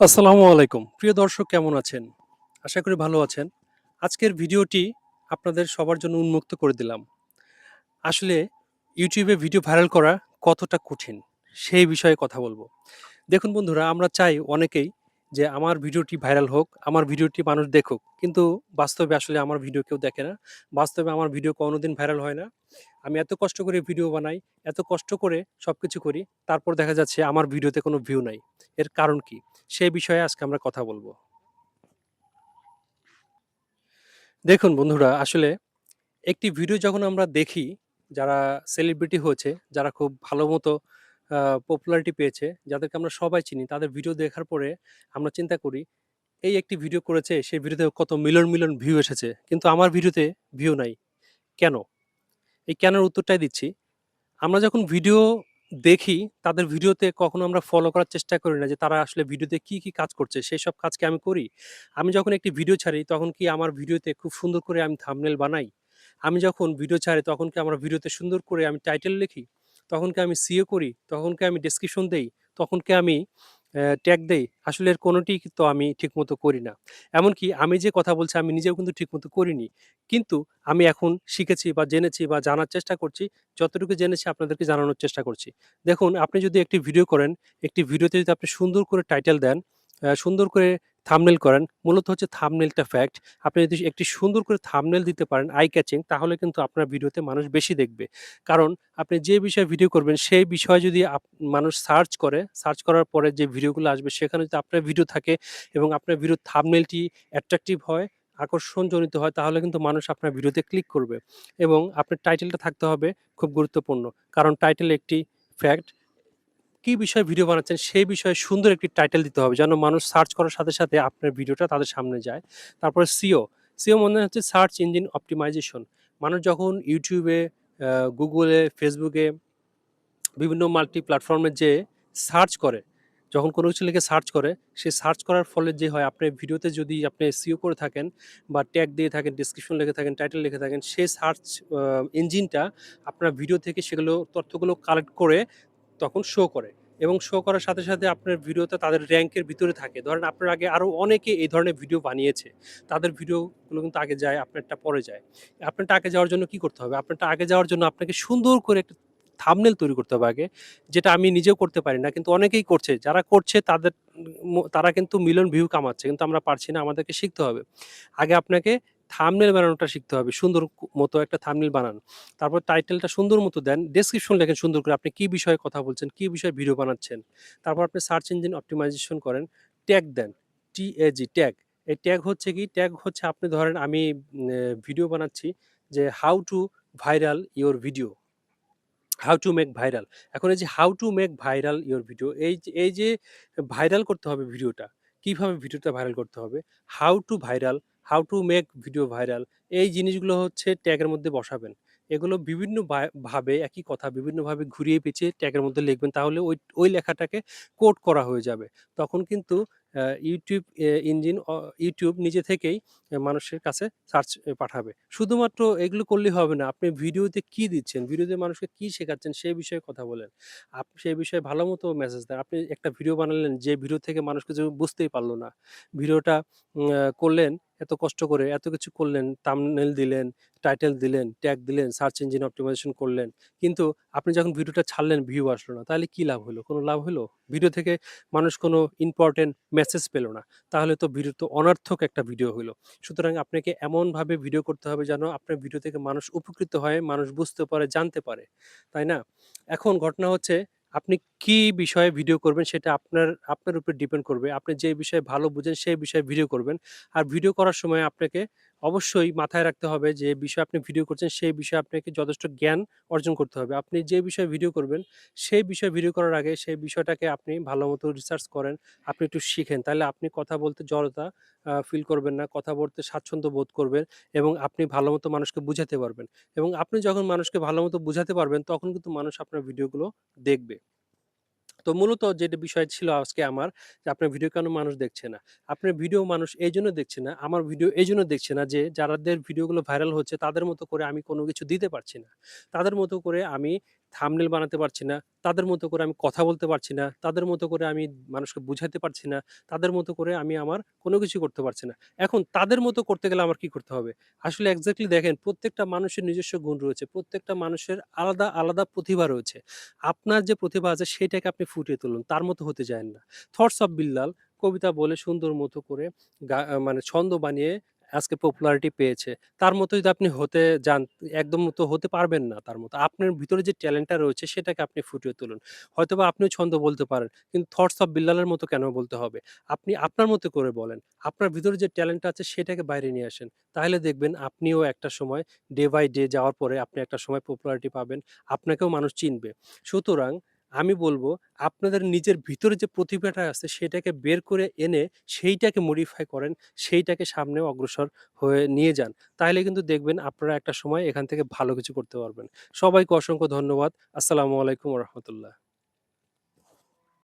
আসসালামু আলাইকুম। প্রিয় দর্শক, কেমন আছেন? আশা করি ভালো আছেন। আজকের ভিডিওটি আপনাদের সবার জন্য উন্মুক্ত করে দিলাম। আসলে ইউটিউবে ভিডিও ভাইরাল করা কতটা কঠিন, সেই বিষয়ে কথা বলব। দেখুন বন্ধুরা, আমরা চাই অনেকেই যে আমার ভিডিওটি ভাইরাল হোক, আমার ভিডিওটি মানুষ দেখুক। কিন্তু বাস্তবে আসলে আমার ভিডিও কেউ দেখে না। বাস্তবে আমার ভিডিও কোনোদিন ভাইরাল হয় না। আমি এত কষ্ট করে ভিডিও বানাই, এত কষ্ট করে সব কিছু করি, তারপর দেখা যাচ্ছে আমার ভিডিওতে কোনো ভিউ নাই। এর কারণ কি? সে বিষয়ে আজকে আমরা কথা বলব। দেখুন বন্ধুরা, আসলে একটি ভিডিও যখন আমরা দেখি, যারা সেলিব্রিটি হয়েছে, যারা খুব ভালো মতো পপুলারিটি পেয়েছে, যাদেরকে আমরা সবাই চিনি, তাদের ভিডিও দেখার পরে আমরা চিন্তা করি, এই একটি ভিডিও করেছে, সেই ভিডিওতে কত মিলন মিলন ভিউ এসেছে। কিন্তু আমার ভিডিওতে ভিউ নাই। কেন? এই কেনের উত্তরটাই দিচ্ছি। আমরা যখন ভিডিও দেখি, তাদের ভিডিওতে কখনো আমরা ফলো করার চেষ্টা করি না যে তারা আসলে ভিডিওতে কি কি কাজ করছে, সেই সব কাজ কি আমি করি। আমি যখন একটি ভিডিও ছাড়ি, তখন কি আমার ভিডিওতে খুব সুন্দর করে আমি থামনেল বানাই? আমি যখন ভিডিও ছাড়ি, তখন কি আমার ভিডিওতে সুন্দর করে আমি টাইটেল লিখি? তখন কি আমি সিও করি, তখনকে আমি ডেসক্রিপশন দেই, তখনকে আমি ট্যাগ দেই, আসলে এর কোনোটি তো আমি ঠিকমতো করি না। এমনকি আমি যে কথা বলছি আমি নিজেও কিন্তু ঠিকমতো করিনি। কিন্তু আমি এখন শিখেছি বা জেনেছি বা জানার চেষ্টা করছি, যতটুকু জেনেছি আপনাদেরকে জানানোর চেষ্টা করছি। দেখুন, আপনি যদি একটি ভিডিও করেন, একটি ভিডিওতে যদি আপনি সুন্দর করে টাইটেল দেন সুন্দর করে থামনেল করেন। মূলত হচ্ছে থামনেলটা ফ্যাক্ট আপনি যদি একটি সুন্দর করে থামনেল দিতে পারেন আই ক্যাচিং তাহলে কিন্তু আপনার ভিডিওতে মানুষ বেশি দেখবে। কারণ আপনি যে বিষয়ে ভিডিও করবেন, সেই বিষয়ে যদি মানুষ সার্চ করে সার্চ করার পরে যে ভিডিওগুলো আসবে, সেখানে যদি আপনার ভিডিও থাকে এবং আপনার ভিডিও থামনেলটি অ্যাট্রাকটিভ হয়, আকর্ষণজনিত হয়, তাহলে কিন্তু মানুষ আপনার ভিডিওতে ক্লিক করবে। এবং আপনার টাইটেলটা থাকতে হবে খুব গুরুত্বপূর্ণ। কারণ টাইটেল একটি ফ্যাক্ট কি বিষয়ে ভিডিও বানাচ্ছেন সেই বিষয়ে সুন্দর একটি টাইটেল দিতে হবে যেন মানুষ সার্চ করার সাথে সাথে আপনার ভিডিওটা তাদের সামনে যায়। তারপরে সিও সিও মনে হচ্ছে সার্চ ইঞ্জিন অপটিমাইজেশন মানুষ যখন ইউটিউবে গুগলে ফেসবুকে বিভিন্ন মাল্টি প্ল্যাটফর্মে যে সার্চ করে, যখন কোনো কিছু লিখে সার্চ করে, সে সার্চ করার ফলে যে হয়, আপনার ভিডিওতে যদি আপনি সিও করে থাকেন বা ট্যাগ দিয়ে থাকেন ডিসক্রিপশন লিখে থাকেন টাইটেল লিখে থাকেন সেই সার্চ ইঞ্জিনটা আপনার ভিডিও থেকে সেগুলো তথ্যগুলো কালেক্ট করে তখন শো করে। এবং শো করার সাথে সাথে আপনার ভিডিওতে তাদের র্যাঙ্কের ভিতরে থাকে। ধরেন আপনার আগে আরও অনেকে এই ধরনের ভিডিও বানিয়েছে। তাদের ভিডিওগুলো কিন্তু আগে যায়, আপনারটা পরে যায়। আপনারটা আগে যাওয়ার জন্য কি করতে হবে? আপনারটা আগে যাওয়ার জন্য আপনাকে সুন্দর করে একটা থাম্বনেল তৈরি করতে হবে আগে, যেটা আমি নিজেও করতে পারি না। কিন্তু অনেকেই করছে। যারা করছে, তাদের, তারা কিন্তু মিলন ভিউ কামাচ্ছে। কিন্তু আমরা পারছি না, আমাদেরকে শিখতে হবে। আগে আপনাকে থাম্বনেল বানানোটা শিখতে হবে, সুন্দর মতো একটা থামনেল বানান। তারপর টাইটেলটা সুন্দর মতো দেন ডেসক্রিপশন লেখেন সুন্দর করে, আপনি কি বিষয়ে কথা বলছেন, কি বিষয়ে ভিডিও বানাচ্ছেন। তারপর আপনি সার্চ ইঞ্জিন অপটিমাইজেশন করেন ট্যাগ দেন টিএজি ট্যাগ এই ট্যাগ হচ্ছে কি ট্যাগ হচ্ছে আপনি ধরেন আমি ভিডিও বানাচ্ছি যে how to viral your video how to make viral এখন এই যে how to make viral your video এই যে এই যে ভাইরাল করতে হবে ভিডিওটা কীভাবে ভিডিওটা ভাইরাল করতে হবে? How to viral how to make video viral এই জিনিসগুলো হচ্ছে ট্যাগের মধ্যে বসাবেন। এগুলো বিভিন্ন ভাবে, একই কথা বিভিন্নভাবে ঘুরিয়ে পেঁচিয়ে ট্যাগের মধ্যে লিখবেন, তাহলে ওই ওই লেখাটাকে কোড করা হয়ে যাবে। তখন কিন্তু ইউটিউব ইঞ্জিন ইউটিউব নিজে থেকেই মানুষের কাছে সার্চ পাঠাবে। শুধুমাত্র এগুলো করলেই হবে না, আপনি ভিডিওতে কি দিচ্ছেন, ভিডিওতে মানুষকে কি শেখাচ্ছেন, সেই বিষয়ে কথা বলেন। আপনি সেই বিষয়ে ভালো মতো মেসেজ দেন। আপনি একটা ভিডিও বানালেন, যে ভিডিও থেকে মানুষ কিছু বুঝতেই পারল না, ভিডিওটা করলেন এত কষ্ট করে এত কিছু করলেন থাম্বনেল দিলেন টাইটেল দিলেন ট্যাগ দিলেন সার্চ ইঞ্জিন অপটিমাইজেশন করলেন। কিন্তু আপনি যখন ভিডিওটা ছাড়লেন ভিউ আসলো না। তাহলে কি লাভ হলো? কোনো লাভ হলো? ভিডিও থেকে মানুষ কোনো ইম্পর্টেন্ট মেসেজ পেল না। তাহলে তো ভিডিও তো অনার্থক একটা ভিডিও হলো। সুতরাং আপনাকে এমনভাবে ভিডিও করতে হবে যেন আপনার ভিডিও থেকে মানুষ উপকৃত হয়, মানুষ বুঝতে পারে, জানতে পারে। তাই না? এখন ঘটনা হচ্ছে আপনি কি বিষয়ে ভিডিও করবেন সেটা আপনার আপনার উপর ডিপেন্ড করবে। আপনি যে বিষয়ে ভালো বুঝেন সেই বিষয়ে ভিডিও করবেন। আর ভিডিও করার সময় আপনাকে অবশ্যই মাথায় রাখতে হবে যে বিষয়ে আপনি ভিডিও করছেন সেই বিষয়ে আপনাকে যথেষ্ট জ্ঞান অর্জন করতে হবে। আপনি যে বিষয়ে ভিডিও করবেন, সেই বিষয়ে ভিডিও করার আগে সেই বিষয়টাকে আপনি ভালো মতো রিসার্চ করেন, আপনি একটু শিখেন। তাহলে আপনি কথা বলতে জড়তা ফিল করবেন না, কথা বলতে স্বাচ্ছন্দ্য বোধ করবেন এবং আপনি ভালো মতো মানুষকে বুঝাতে পারবেন। এবং আপনি যখন মানুষকে ভালো মতো বুঝাতে পারবেন, তখন কিন্তু মানুষ আপনার ভিডিওগুলো দেখবে। তো মূলত যেটা বিষয় ছিল আজকে আমার যে, আপনার ভিডিও কেন মানুষ দেখছে না? আপনার ভিডিও মানুষ এই জন্য দেখছে না, আমার ভিডিও এই জন্য দেখছে না যে, যারাদের ভিডিওগুলো ভাইরাল হচ্ছে তাদের মতো করে আমি কোনো কিছু দিতে পারছি না। তাদের মতো করে আমি থাম্বনেল বানাতে পারছি না, তাদের মতো করে আমি কথা বলতে পারছি না, তাদের মতো করে আমি মানুষকে বুঝাতে পারছি না, তাদের মতো করে আমি আমার কোনো কিছু করতে পারছি না। এখন তাদের মতো করতে গেলে আমার কি করতে হবে? আসলে এক্সাক্টলি দেখেন প্রত্যেকটা মানুষের নিজস্ব গুণ রয়েছে। প্রত্যেকটা মানুষের আলাদা, আলাদা প্রতিভা রয়েছে। আপনার যে প্রতিভা আছে সেটাকে আপনি ফুটিয়ে তুলুন। তার মতো হতে যায়েন না। থটস অফ বিল্লাল কবিতা বলে সুন্দর মতো করে মানে ছন্দ বানিয়ে আজকে পপুলারিটি পেয়েছে। তার মতো যদি আপনি হতে যান, একদম তো হতে পারবেন না তার মতো। আপনার ভিতরে যে ট্যালেন্টটা রয়েছে সেটাকে আপনি ফুটিয়ে তুলুন। হয়তোবা আপনিও ছন্দ বলতে পারেন। কিন্তু থটস অফ বিল্লালের মতো কেন বলতে হবে? আপনি আপনার মতো করে বলেন। আপনার ভিতরে যে ট্যালেন্টটা আছে সেটাকে বাইরে নিয়ে আসেন। তাহলে দেখবেন আপনিও একটা সময় ডে বাই ডে যাওয়ার পরে আপনি একটা সময় পপুলারিটি পাবেন। আপনাকেও মানুষ চিনবে। সুতরাং আমি বলব আপনাদের নিজের ভিতরে যে প্রতিভাটা আছে সেটাকে বের করে এনে সেইটাকে মডিফাই করেন, সেইটাকে সামনে অগ্রসর হয়ে নিয়ে যান। তাহলে কিন্তু দেখবেন আপনারা একটা সময় এখান থেকে ভালো কিছু করতে পারবেন। সবাইকে অসংখ্য ধন্যবাদ। আসসালামু আলাইকুম রাহমাতুল্লাহ।